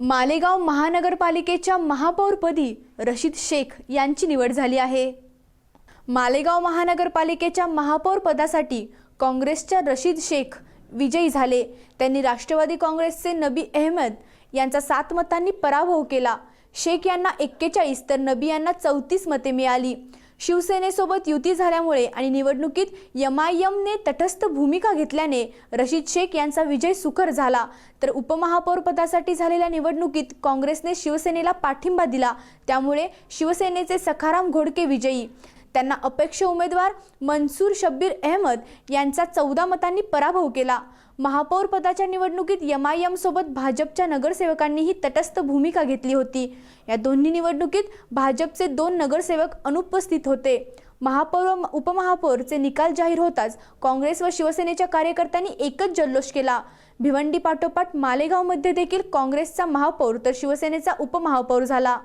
मालेगाव महानगरपालिकेच्या महापौरपदी रशीद शेख यांची निवड झाली आहे. मालेगाव महानगरपालिकेच्या महापौर पदासाठी काँग्रेसच्या रशीद शेख विजयी झाले. त्यांनी राष्ट्रवादी काँग्रेसचे नबी अहमद यांचा सात मतांनी पराभव केला. शेख यांना एक्केचाळीस तर नबी यांना चौतीस मते मिळाली. शिवसेनेसोबत युती झाल्यामुळे आणि निवडणुकीत यमायमने तटस्थ भूमिका घेतल्याने रशीद शेख यांचा विजय सुकर झाला. तर उपमहापौरपदासाठी झालेल्या निवडणुकीत काँग्रेसने शिवसेनेला पाठिंबा दिला. त्यामुळे शिवसेनेचे सखाराम घोडके विजयी. त्यांना अपेक्ष उमेदवार मनसूर शब्बीर अहमद यांचा चौदा मतांनी पराभव केला. महापौर पदाच्या निवडणुकीत एम आय एमसोबत भाजपच्या नगरसेवकांनीही तटस्थ भूमिका घेतली होती. या दोन्ही निवडणुकीत भाजपचे दोन नगरसेवक अनुपस्थित होते. महापौर व उपमहापौरचे निकाल जाहीर होताच काँग्रेस व शिवसेनेच्या कार्यकर्त्यांनी एकच जल्लोष केला. भिवंडी पाठोपाठ मालेगावमध्ये देखील काँग्रेसचा महापौर तर शिवसेनेचा उपमहापौर झाला.